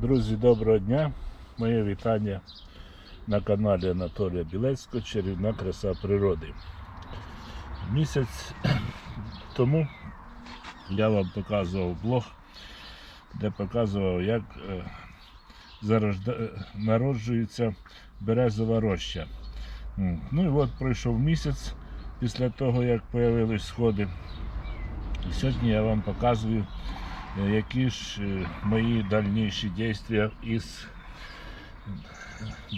Друзі, доброго дня! Моє вітання на каналі Анатолія Білецького Чарівна краса природи. Місяць тому я вам показував блог, де показував, як е, е, народжується березова роща. Ну і от пройшов місяць після того, як з'явились сходи. І сьогодні я вам показую, які ж е, мої дальніші дійства із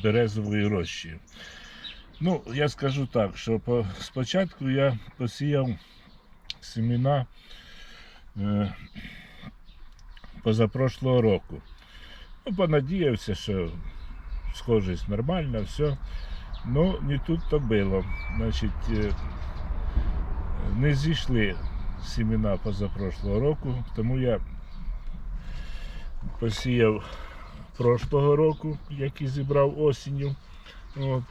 березовою рощею. Ну, я скажу так, що по, спочатку я посіяв семена е, позапрошлого року. Ну, понадіявся, що схожість нормальна, все. Ну, не тут то було. Значить, е, не зійшли семена позапрошлого року, тому я посіяв прошлого року, який зібрав осінню. От.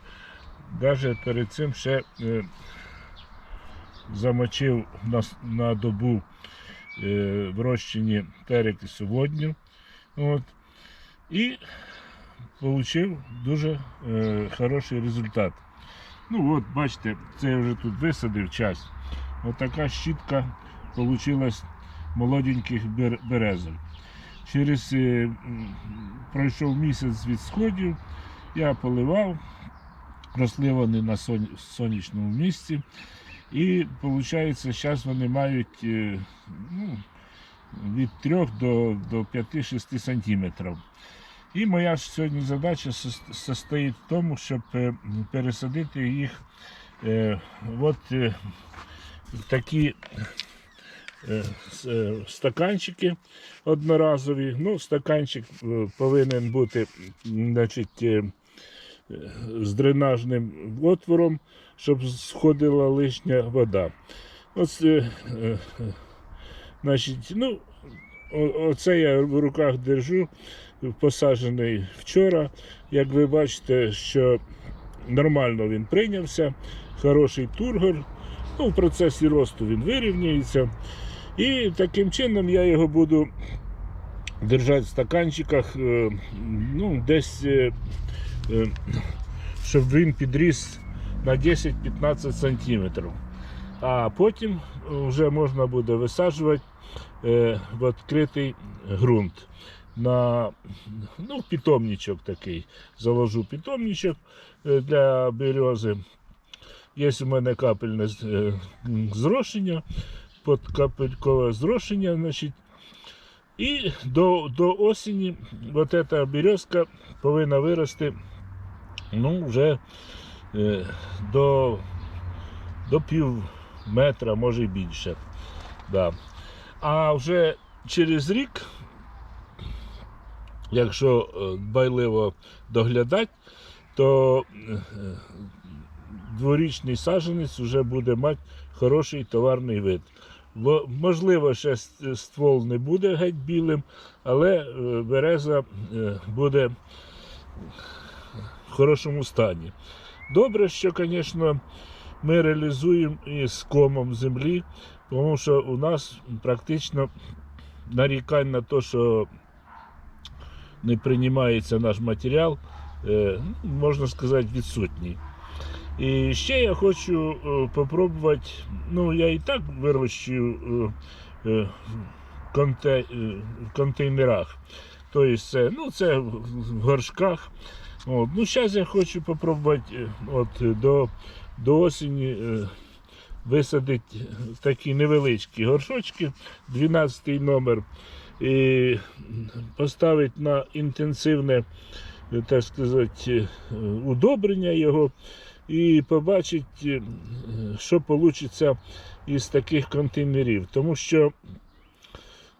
Даже перед цим ще е, замочив на, на добу е, в розчині перекису водню. От. І отримав дуже е, хороший результат. Ну от, бачите, це я вже тут висадив час. От щітка вийшла молоденьких бер- березок. Через е, пройшов місяць від сходів, я поливав, росли вони на сонячному місці. І виходить, зараз вони мають е, ну, від 3 до, до 5-6 сантиметрів. І моя сьогодні задача сос- состоїть в тому, щоб е, пересадити їх е, от такі е, е, стаканчики одноразові. Ну, стаканчик е, повинен бути значить, з дренажним отвором, щоб сходила лишня вода. Ось, значить, ну, оце я в руках держу, посаджений вчора. Як ви бачите, що нормально він прийнявся, хороший тургор. Ну, в процесі росту він вирівнюється. І таким чином я його буду держати в стаканчиках, е, ну, десь, е, е, щоб він підріс на 10-15 сантиметрів. А потім вже можна буде висаджувати в відкритий ґрунт. На ну, питомничок такий. Заложу питомничок для берези. Є у мене капельне е, зрошення, подкапелькове зрошення. Значить. І до, до осені от ця березка повинна вирости ну, вже е, до, до пів метра, може і більше. Да. А вже через рік, якщо е, дбайливо доглядати, то е, дворічний саджанець вже буде мати хороший товарний вид. Можливо, ще ствол не буде геть білим, але е, береза е, буде в хорошому стані. Добре, що, звісно, ми реалізуємо із комом землі, тому що у нас практично нарікань на те, що не приймається наш матеріал, е, ну, можна сказати, відсутній. І ще я хочу е, попробувати, ну я і так вирощую е, е, в конте, контейнерах. Тобто це, ну, це в горшках. От. Ну, зараз я хочу попробувати от, до, до осені висадити такі невеличкі горшочки, 12 номер, і поставити на інтенсивне, так сказати, удобрення його і побачити, що вийде із таких контейнерів. Тому що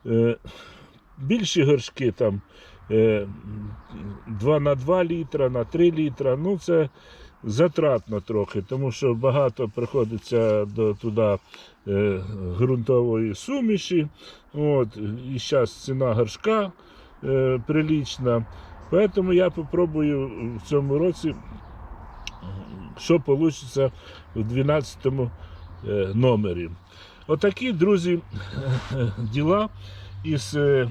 е, більші горшки там е, 2 на 2 літра, на 3 літра, ну це затратно трохи, тому що багато приходиться до туди е, ґрунтової суміші. От, і зараз ціна горшка е, прилічна. Поэтому я попробую в цьому році що вийде в 12 е, номері. Отакі, друзі, діла із е,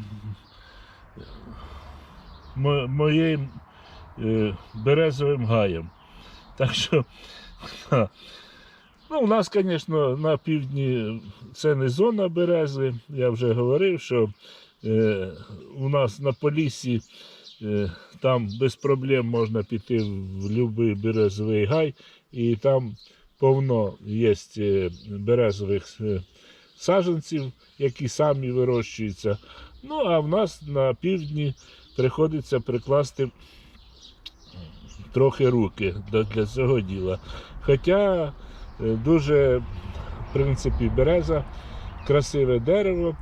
моїм е, березовим гаєм. Так що, ну, у нас, звісно, на півдні це не зона берези. Я вже говорив, що у нас на Поліссі е, там без проблем можна піти в будь-який березовий гай, і там повно є е, березових е, саджанців, які самі вирощуються. Ну, а в нас на півдні приходиться прикласти трохи руки для, цього діла. Хоча е, дуже, в принципі, береза, красиве дерево,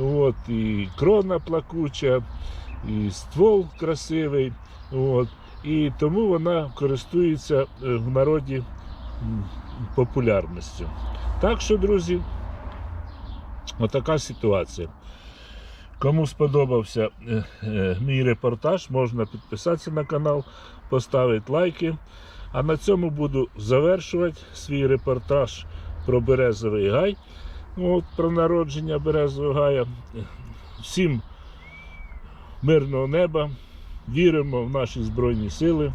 от, і крона плакуча, і ствол красивий. От, і тому вона користується е, в народі популярністю. Так що, друзі, отака ситуація. Кому сподобався е, е, мій репортаж, можна підписатися на канал, поставити лайки. А на цьому буду завершувати свій репортаж про Березовий гай, от, про народження Березового гая. Всім мирного неба, віримо в наші Збройні Сили.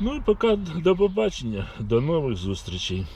Ну і поки до побачення, до нових зустрічей.